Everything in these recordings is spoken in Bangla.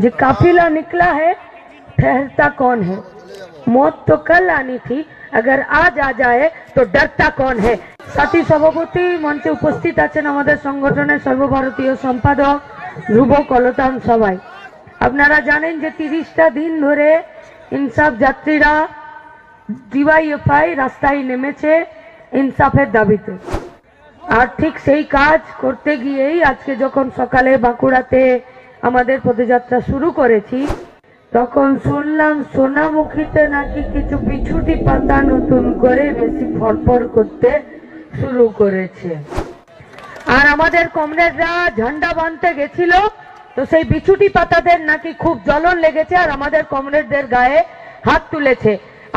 जो काफिला निकला है ठहरता कौन है मौत तो कल आनी थी अगर आज आ जाए तो डरता कौन है সাথী সভাপতি মঞ্চে উপস্থিত আছেন আমাদের সংগঠনের সর্বভারতীয় সম্পাদক ধ্রুব কলতান সবাই আপনারা জানেন যে তিরিশটা দিন ধরে ইনসাফ যাত্রীরা ডিওয়াইএফআই রাস্তায় নেমেছে ইনসাফের দাবিতে আর ঠিক সেই কাজ করতে গিয়েই আজকে যখন সকালে বাঁকুড়াতে আমাদের পদযাত্রা শুরু করেছি। তখন শুনলাম সোনামুখীতে নাকি কিছু বিছুটি পাতা নতুন করে বেশি ফরফর করতে শুরু করেছে। আর আমাদের কমরেডরা ঝান্ডা বাঁধতে গেছিল, তো সেই বিছুটি পাতাদের নাকি খুব জ্বলন লেগেছে আর আমাদের কমরেডদের গায়ে হাত তুলেছে।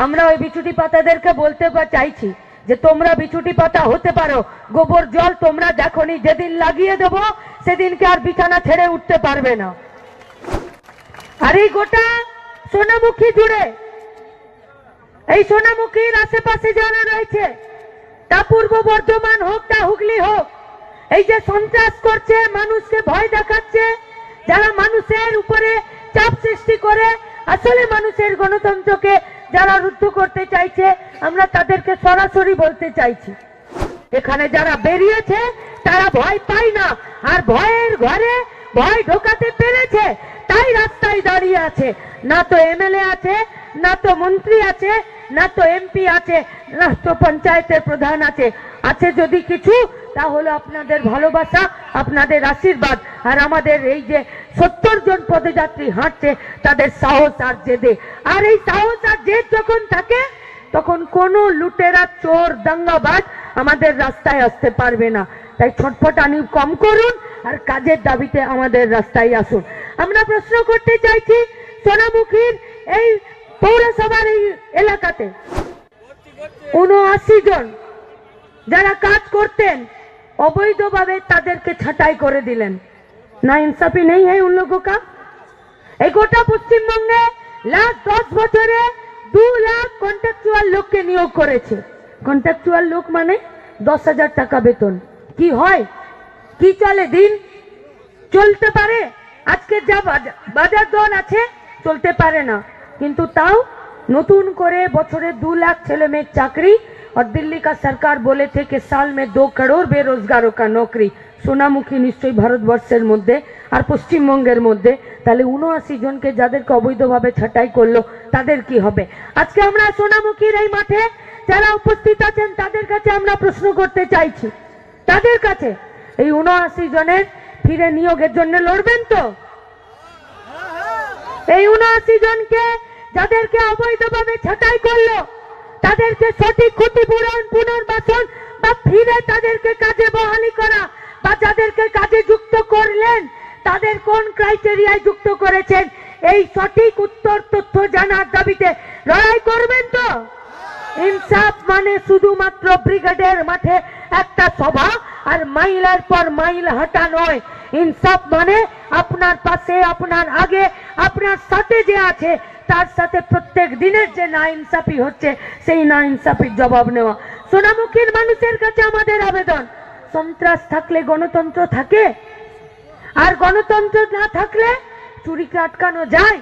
আমরা ওই বিছুটি পাতাদেরকে বলতে চাইছি যে তোমরা বিছুটি পাতা হতে পারো, গোবর জল তোমরা দেখনি, যেদিন লাগিয়ে দেবো সেদিনকে আর বিছানা ছেড়ে উঠতে পারবে না। আর এই গোটা সোনামুখী জুড়ে, এই সোনামুখীর আশেপাশে যারা রয়েছে, তা পূর্ব বর্ধমান হোক, তা হুগলি হোক, এই যে সন্ত্রাস করছে, মানুষকে ভয় দেখাচ্ছে, যারা মানুষের উপরে চাপ সৃষ্টি করে, আসলে মানুষের গণতন্ত্রকে যারা রুদ্ধ করতে চাইছে, আমরা তাদেরকে সরাসরি বলতে চাইছি। এখানে যারা বেরিয়েছে তারা ভয় পায় না। আর ভয়ের ঘরে ভয় ঢোকাতে পেরেছে, তাই রাস্তায় দাঁড়িয়ে আছে। না তো এমএলএ আছে, না তো মন্ত্রী আছে, না তো এমপি আছে, না তো পঞ্চায়েতের প্রধান আছে। আছে যদি কিছু তা হলো আপনাদের ভালোবাসা, আপনাদের আশীর্বাদ, আর আমাদের এই যে সত্তর জন পদযাত্রী হাঁটছে, তাদের সাহস আর জেদে। আর এই সাহস আর জেদ যখন থাকে, তখন কোনো লুটেরা, চোর, দাঙ্গাবাজ আমাদের রাস্তায় আসতে পারবে না। তাই ছটফটানি কম করুন আর কাজের দাবিতে আমাদের রাস্তায় আসুন। আমরা প্রশ্ন করতে চাইছি, সোনামুখীর এই পৌরসভার এই এলাকাতে উনআশি জন যারা কাজ করতেন, অবৈধভাবে তাদেরকে ছাঁটাই করে দিলেন। না ইনসাফি নেই হ্যাঁ উন লোগো কা এই গোটা পশ্চিমবঙ্গে লাস্ট দশ বছরে দু লাখ কন্ট্রাকচুয়াল লোককে নিয়োগ করেছে। কন্ট্রাকচুয়াল লোক মানে দশ হাজার টাকা বেতন। কি হয় কি চলে দিন চলতে পারে আজকে যা বাজা- বাজার দর আছে চলতে পারে না কিন্তু তাও নতুন করে বছরে দু লাখ ছেলে মেয়ের চাকরি और दिल्ली का सरकार बोले थे कि साल में दो करोड़ बेरोजगारों का नौकरी সোনামুখী নিশ্চয়ই ভারতবর্ষের মধ্যে আর পশ্চিমবঙ্গের মধ্যে তাহলে উনআশি জনকে যাদেরকে অবৈধভাবে ছাঁটাই করলো তাদের কি হবে আজকে আমরা সোনামুখীর এই মাঠে যারা উপস্থিত আছেন তাদের কাছে আমরা প্রশ্ন করতে চাইছি তাদের কাছে এই উনআশি জনের ফিরে নিয়োগের জন্য লড়বেন তো? এই উনআশি জনকে যাদেরকে অবৈধভাবে ছাঁটাই করল, তাদেরকে সঠিক ক্ষতিপূরণ, পুনর্বাসন বা ফিরে তাদেরকে কাজে বহালি করা বা যাদেরকে কাজে যুক্ত করলেন, তাদের কোন ক্রাইটেরিয়ায় যুক্ত করেছেন? এই সঠিক উত্তর তথ্য জানার দাবিতে লড়াই করবেন তো? ইনসাফ মানে শুধুমাত্র ব্রিগেডের মাঠে একটা সভা আর মাইলের পর মাইল হাঁটা নয়। ইনসাফ মানে আপনার পাশে, আপনার আগে, আপনার সাথে যে আছে, তার সাথে প্রত্যেক দিনের যে না ইনসাফি হচ্ছে, সেই না ইনসাফির জবাব নেওয়া। সোনামুখীর মানুষের কাছে আমাদের আবেদন, সন্ত্রাস থাকলে গণতন্ত্র থাকে, আর গণতন্ত্র না থাকলে চুরিকে আটকানো যায়,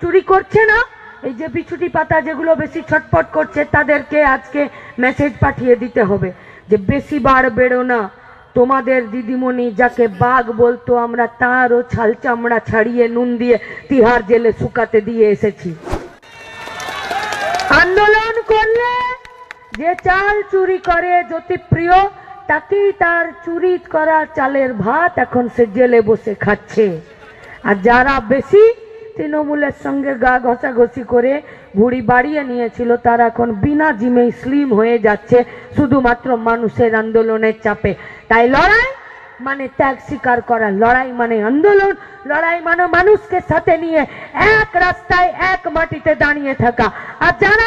চুরি করছে না। এই যে বিছুটি পাতা যেগুলো বেশি ছটপট করছে, তাদেরকে আজকে মেসেজ পাঠিয়ে দিতে হবে যে বেশি বার বেরো না। তোমাদের দিদিমণি যাকে বাঘ বলতো, আমরা তারও ছাল চামড়া ছাড়িয়ে নুন দিয়ে তিহার জেলে শুকাতে দিয়ে এসেছি। আন্দোলন করলে যে চাল চুরি করে জ্যোতিপ্রিয়, তাকেই তার চুরি করা চালের ভাত এখন সে জেলে বসে খাচ্ছে। আর যারা বেশি তৃণমূলের সঙ্গে গা ঘষাঘষি করে ভুড়ি বাড়িয়ে নিয়েছিল, তারা এখন বিনা জিমে স্লিম হয়ে যাচ্ছে শুধুমাত্র মানুষের আন্দোলনের চাপে। তাই লড়াই মানে ত্যাগ স্বীকার করা, লড়াই মানে আন্দোলন, লড়াই মানে মানুষকে সাথে নিয়ে এক রাস্তায় এক মাটিতে দাঁড়িয়ে থাকা। আর যারা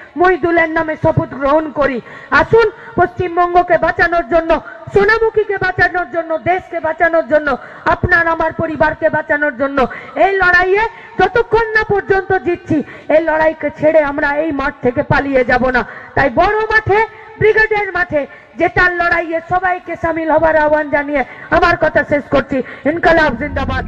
মহিদুলের নামে শপথ গ্রহণ করি। আসুন, পশ্চিমবঙ্গকে বাঁচানোর জন্য, সোনামুখীকে বাঁচানোর জন্য, দেশকে বাঁচানোর জন্য, আপনার, আমার পরিবারকে বাঁচানোর জন্য, এই লড়াইয়ে যতক্ষণ না পর্যন্ত জিতছি, এই লড়াইকে ছেড়ে আমরা এই মাঠ থেকে পালিয়ে যাব না। তাই বড় মাঠে, ব্রিগেডের মাঠে, জেতার লড়াইয়ে সবাইকে সামিল হবার আহ্বান জানিয়ে আমার কথা শেষ করছি। ইনকালাব জিন্দাবাদ।